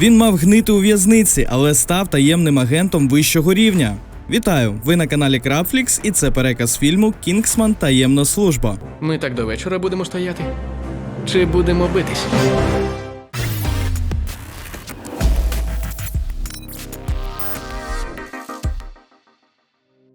Він мав гнити у в'язниці, але став таємним агентом вищого рівня. Вітаю! Ви на каналі Крапфлікс, і це переказ фільму Кінгсман Таємна служба. Ми так до вечора будемо стояти? Чи будемо битись? –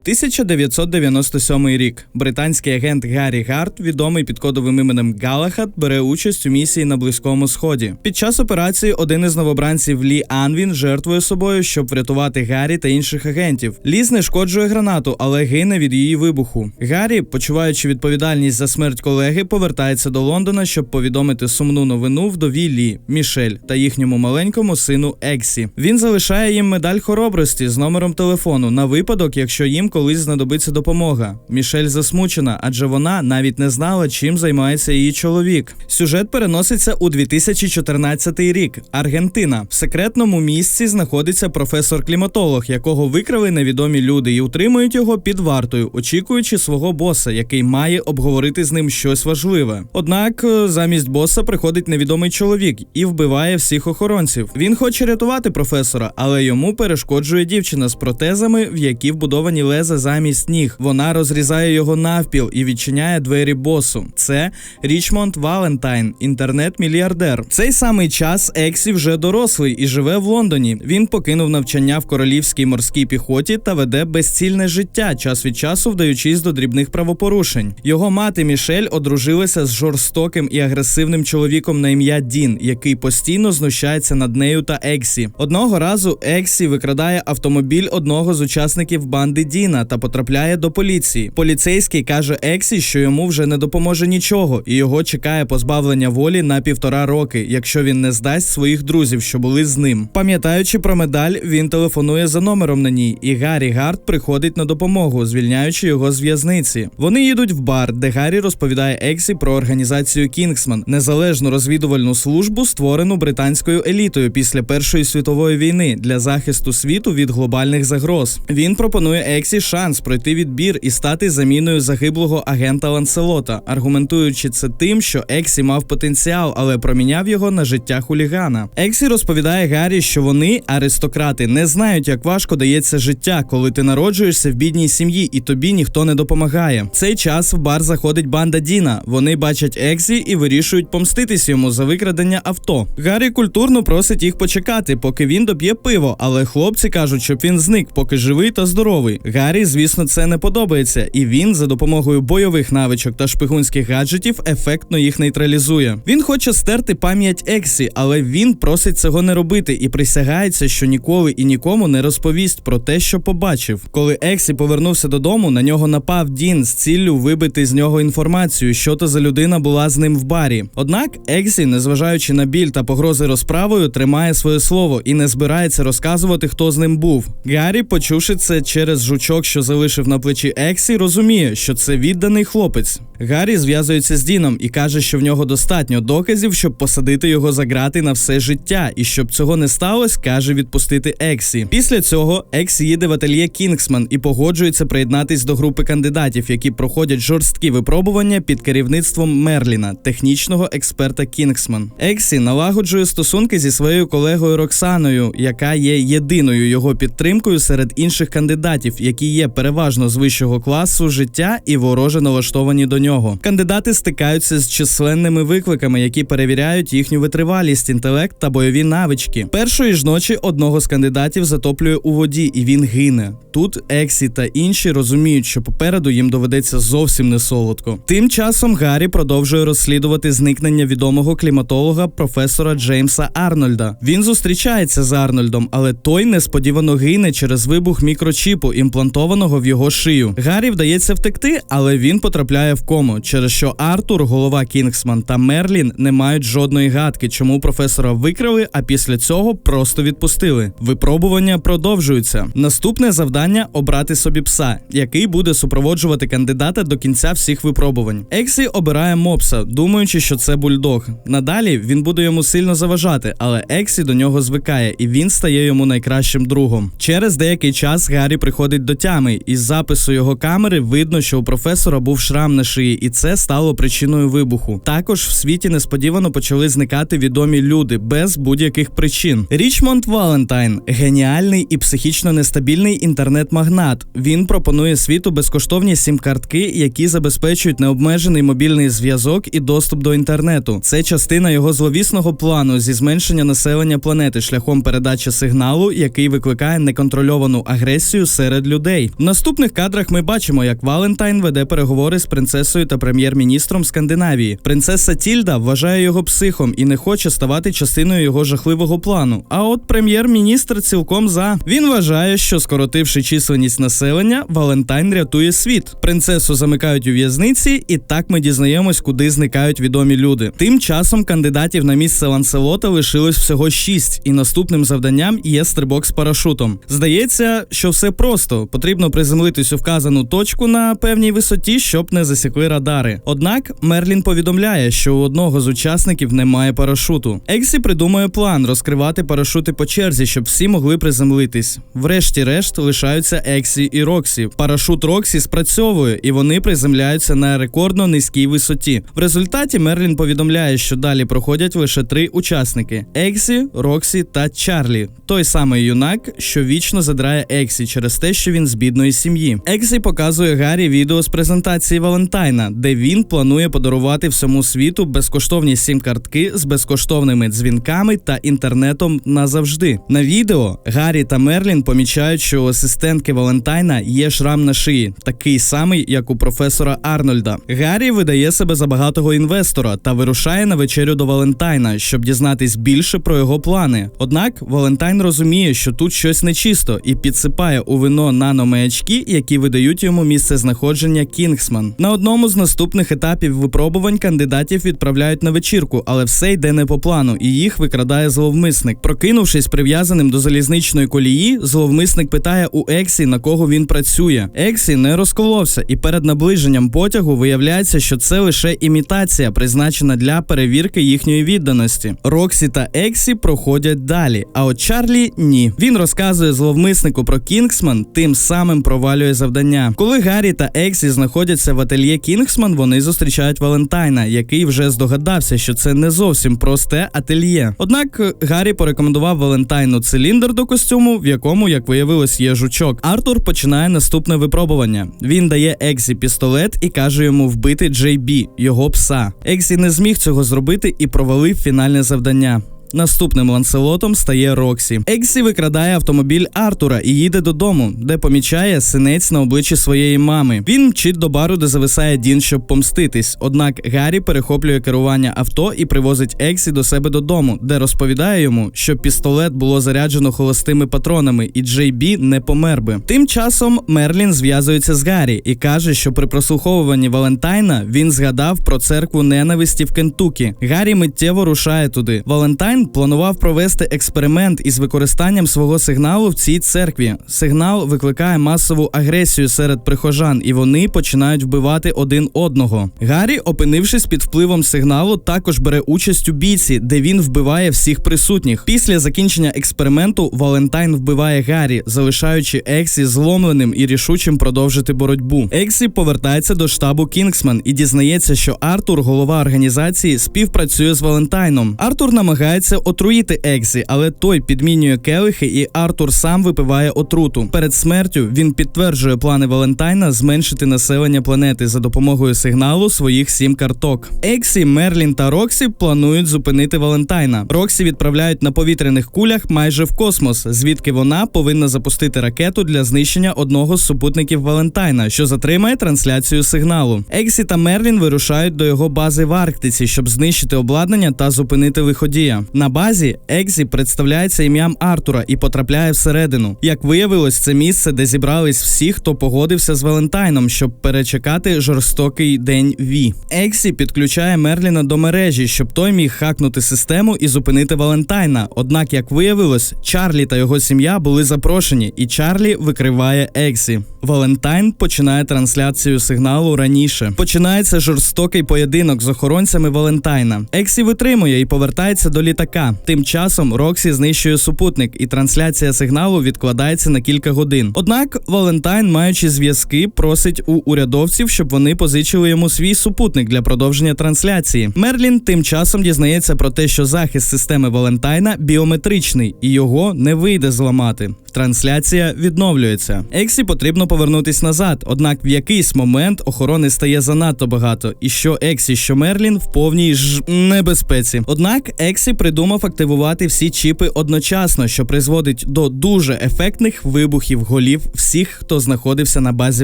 1997 рік. Британський агент Гаррі Гарт, відомий під кодовим іменем Галахад, бере участь у місії на Близькому Сході. Під час операції один із новобранців Лі Анвін жертвує собою, щоб врятувати Гаррі та інших агентів. Лі знешкоджує гранату, але гине від її вибуху. Гаррі, почуваючи відповідальність за смерть колеги, повертається до Лондона, щоб повідомити сумну новину вдові Лі, Мішель та їхньому маленькому сину Ексі. Він залишає їм медаль хоробрості з номером телефону на випадок, якщо їм колись знадобиться допомога. Мішель засмучена, адже вона навіть не знала, чим займається її чоловік. Сюжет переноситься у 2014 рік. Аргентина. В секретному місці знаходиться професор-кліматолог, якого викрали невідомі люди і утримують його під вартою, очікуючи свого боса, який має обговорити з ним щось важливе. Однак е, замість боса приходить невідомий чоловік і вбиває всіх охоронців. Він хоче рятувати професора, але йому перешкоджує дівчина з протезами, в які вбудовані леза замість ніг. Вона розрізає його навпіл і відчиняє двері босу. Це Річмонд Валентайн, інтернет-мільярдер. Цей самий час Ексі вже дорослий і живе в Лондоні. Він покинув навчання в королівській морській піхоті та веде безцільне життя, час від часу вдаючись до дрібних правопорушень. Його мати Мішель одружилася з жорстоким і агресивним чоловіком на ім'я Дін, який постійно знущається над нею та Ексі. Одного разу Ексі викрадає автомобіль одного з учасників банди Діна та потрапляє до поліції. Поліцейський каже Ексі, що йому вже не допоможе нічого, і його чекає позбавлення волі на півтора роки, якщо він не здасть своїх друзів, що були з ним. Пам'ятаючи про медаль, він телефонує за номером на ній, і Гаррі Гард приходить на допомогу, звільняючи його з в'язниці. Вони їдуть в бар, де Гаррі розповідає Ексі про організацію Кінгсман, незалежну розвідувальну службу, створену британською елітою після Першої світової війни для захисту світу від глобальних загроз. Він пропонує Ексі шанс пройти відбір і стати заміною загиблого агента Ланселота, аргументуючи це тим, що Ексі мав потенціал, але проміняв його на життя хулігана. Ексі розповідає Гаррі, що вони, аристократи, не знають, як важко дається життя, коли ти народжуєшся в бідній сім'ї і тобі ніхто не допомагає. Цей час в бар заходить банда Діна. Вони бачать Ексі і вирішують помститись йому за викрадення авто. Гаррі культурно просить їх почекати, поки він доп'є пиво, але хлопці кажуть, щоб він зник, поки живий та здоровий. Гаррі, звісно, це не подобається, і він за допомогою бойових навичок та шпигунських гаджетів ефектно їх нейтралізує. Він хоче стерти пам'ять Ексі, але він просить цього не робити і присягається, що ніколи і нікому не розповість про те, що побачив. Коли Ексі повернувся додому, на нього напав Дін з ціллю вибити з нього інформацію, що то за людина була з ним в барі. Однак Ексі, незважаючи на біль та погрози розправою, тримає своє слово і не збирається розказувати, хто з ним був. Гаррі, почувши це через жучок, що залишив на плечі Ексі, розуміє, що це відданий хлопець. Гаррі зв'язується з Діном і каже, що в нього достатньо доказів, щоб посадити його за грати на все життя, і щоб цього не сталося, каже відпустити Ексі. Після цього Ексі їде в ательє Кінгсман і погоджується приєднатись до групи кандидатів, які проходять жорсткі випробування під керівництвом Мерліна, технічного експерта Кінгсман. Ексі налагоджує стосунки зі своєю колегою Роксаною, яка є єдиною його підтримкою серед інших кандидатів, які є переважно з вищого класу життя і вороже налаштовані до нього. Кандидати стикаються з численними викликами, які перевіряють їхню витривалість, інтелект та бойові навички. Першої ж ночі одного з кандидатів затоплює у воді, і він гине. Тут Ексі та інші розуміють, що попереду їм доведеться зовсім не солодко. Тим часом Гаррі продовжує розслідувати зникнення відомого кліматолога професора Джеймса Арнольда. Він зустрічається з Арнольдом, але той несподівано гине через вибух мікрочіпу, імплантованого в його шию. Гаррі вдається втекти, але він потрапляє в кому, через що Артур, голова Кінгсман та Мерлін не мають жодної гадки, чому професора викрали, а після цього просто відпустили. Випробування продовжуються. Наступне завдання обрати собі пса, який буде супроводжувати кандидата до кінця всіх випробувань. Ексі обирає мопса, думаючи, що це бульдог. Надалі він буде йому сильно заважати, але Ексі до нього звикає, і він стає йому найкращим другом. Через деякий час Гаррі приходить до путтями. Із запису його камери видно, що у професора був шрам на шиї, і це стало причиною вибуху. Також в світі несподівано почали зникати відомі люди без будь-яких причин. Річмонд Валентайн геніальний і психічно нестабільний інтернет-магнат. Він пропонує світу безкоштовні сім-картки, які забезпечують необмежений мобільний зв'язок і доступ до інтернету. Це частина його зловісного плану зі зменшення населення планети шляхом передачі сигналу, який викликає неконтрольовану агресію серед людей. В наступних кадрах ми бачимо, як Валентайн веде переговори з принцесою та прем'єр-міністром Скандинавії. Принцеса Тільда вважає його психом і не хоче ставати частиною його жахливого плану. А от прем'єр-міністр цілком за він вважає, що скоротивши численність населення, Валентайн рятує світ. Принцесу замикають у в'язниці, і так ми дізнаємось, куди зникають відомі люди. Тим часом кандидатів на місце Ланселота лишилось всього шість, і наступним завданням є стрибок з парашутом. Здається, що все просто потрібно приземлитись у вказану точку на певній висоті, щоб не засікли радари. Однак Мерлін повідомляє, що у одного з учасників немає парашуту. Ексі придумує план розкривати парашути по черзі, щоб всі могли приземлитись. Врешті-решт лишаються Ексі і Роксі. Парашут Роксі спрацьовує, і вони приземляються на рекордно низькій висоті. В результаті Мерлін повідомляє, що далі проходять лише три учасники: Ексі, Роксі та Чарлі. Той самий юнак, що вічно задрає Ексі через те, що він з бідної сім'ї. Ексі показує Гаррі відео з презентації Валентайна, де він планує подарувати всьому світу безкоштовні сім-картки з безкоштовними дзвінками та інтернетом назавжди. На відео Гаррі та Мерлін помічають, що у асистентки Валентайна є шрам на шиї, такий самий, як у професора Арнольда. Гаррі видає себе за багатого інвестора та вирушає на вечерю до Валентайна, щоб дізнатись більше про його плани. Однак Валентайн розуміє, що тут щось нечисто, і підсипає у вино наномаячки, які видають йому місце знаходження Кінгсман. На одному з наступних етапів випробувань кандидатів відправляють на вечірку, але все йде не по плану, і їх викрадає зловмисник. Прокинувшись прив'язаним до залізничної колії, зловмисник питає у Ексі, на кого він працює. Ексі не розколовся, і перед наближенням потягу виявляється, що це лише імітація, призначена для перевірки їхньої відданості. Роксі та Ексі проходять далі. А от Чарлі ні. Він розказує зловмиснику про Кінгсман, тим самим провалює завдання. Коли Гаррі та Ексі знаходяться в ательє Кінгсман, вони зустрічають Валентайна, який вже здогадався, що це не зовсім просте ательє. Однак Гаррі порекомендував Валентайну циліндр до костюму, в якому, як виявилось, є жучок. Артур починає наступне випробування. Він дає Ексі пістолет і каже йому вбити Джей Бі, його пса. Ексі не зміг цього зробити і провалив фінальне завдання. Наступним ланцелотом стає Роксі. Ексі викрадає автомобіль Артура і їде додому, де помічає синець на обличчі своєї мами. Він мчить до бару, де зависає Дін, щоб помститись. Однак Гаррі перехоплює керування авто і привозить Ексі до себе додому, де розповідає йому, що пістолет було заряджено холостими патронами, і Джей Бі не помер би. Тим часом Мерлін зв'язується з Гаррі і каже, що при прослуховуванні Валентайна він згадав про церкву ненависті в Кентукі. Гаррі миттєво рушає туди. Валентайн планував провести експеримент із використанням свого сигналу в цій церкві. Сигнал викликає масову агресію серед прихожан, і вони починають вбивати один одного. Гаррі, опинившись під впливом сигналу, також бере участь у бійці, де він вбиває всіх присутніх. Після закінчення експерименту Валентайн вбиває Гаррі, залишаючи Ексі зломленим і рішучим продовжити боротьбу. Ексі повертається до штабу Кінгсман і дізнається, що Артур, голова організації, співпрацює з Валентайном. Артур намагається отруїти Ексі, але той підмінює келихи, і Артур сам випиває отруту. Перед смертю він підтверджує плани Валентайна зменшити населення планети за допомогою сигналу своїх сім карток. Ексі, Мерлін та Роксі планують зупинити Валентайна. Роксі відправляють на повітряних кулях майже в космос, звідки вона повинна запустити ракету для знищення одного з супутників Валентайна, що затримає трансляцію сигналу. Ексі та Мерлін вирушають до його бази в Арктиці, щоб знищити обладнання та зупинити лиходія. На базі Ексі представляється ім'ям Артура і потрапляє всередину. Як виявилось, це місце, де зібрались всі, хто погодився з Валентайном, щоб перечекати жорстокий день Ві. Ексі підключає Мерліна до мережі, щоб той міг хакнути систему і зупинити Валентайна. Однак, як виявилось, Чарлі та його сім'я були запрошені, і Чарлі викриває Ексі. Валентайн починає трансляцію сигналу раніше. Починається жорстокий поєдинок з охоронцями Валентайна. Ексі витримує і повертається до літака. Тим часом Роксі знищує супутник, і трансляція сигналу відкладається на кілька годин. Однак Валентайн, маючи зв'язки, просить у урядовців, щоб вони позичили йому свій супутник для продовження трансляції. Мерлін тим часом дізнається про те, що захист системи Валентайна біометричний і його не вийде зламати. Трансляція відновлюється. Ексі потрібно повернутись назад. Однак в якийсь момент охорони стає занадто багато, і що Ексі, що Мерлін в повній ж небезпеці. Однак Ексі придумав активувати всі чіпи одночасно, що призводить до дуже ефектних вибухів голів всіх, хто знаходився на базі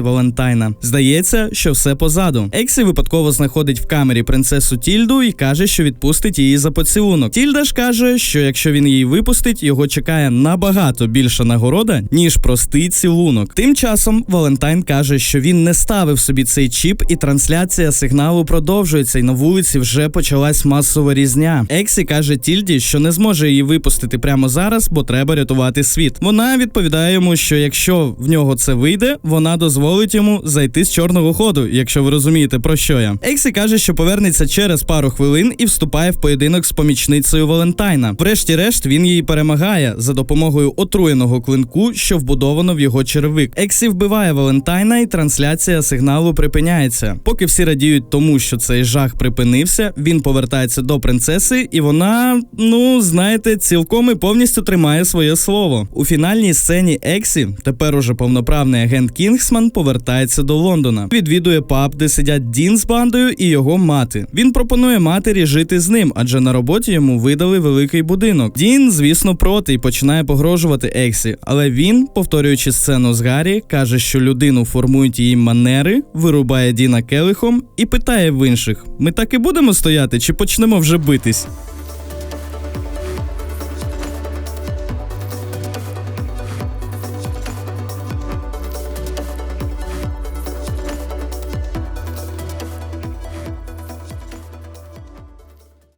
Валентайна. Здається, що все позаду. Ексі випадково знаходить в камері принцесу Тільду і каже, що відпустить її за поцілунок. Тільда ж каже, що якщо він її випустить, його чекає набагато більша нагорода, ніж простий цілунок. Тим часом Валентайн каже, що він не ставив собі цей чіп, і трансляція сигналу продовжується, і на вулиці вже почалась масова різня. Ексі каже Тільді, що не зможе її випустити прямо зараз, бо треба рятувати світ. Вона відповідає йому, що якщо в нього це вийде, вона дозволить йому зайти з чорного ходу, якщо ви розумієте про що я. Ексі каже, що повернеться через пару хвилин і вступає в поєдинок з помічницею Валентайна. Врешті-решт він її перемагає за допомогою отруєного клинку, що вбудовано в його черевик. Ексі вбиває Валентайна, і трансляція сигналу припиняється. Поки всі радіють тому, що цей жах припинився, він повертається до принцеси, і вона, ну знаєте, цілком і повністю тримає своє слово. У фінальній сцені Ексі, тепер уже повноправний агент Кінгсман, повертається до Лондона. Відвідує паб, де сидять Дін з бандою і його мати. Він пропонує матері жити з ним, адже на роботі йому видали великий будинок. Дін, звісно, проти і починає погрожувати Ексі, але він, повторюючи сцену з Гаррі, каже, що людину формують її манери, вирубає Діна келихом і питає в інших: ми так і будемо стояти, чи почнемо вже битись?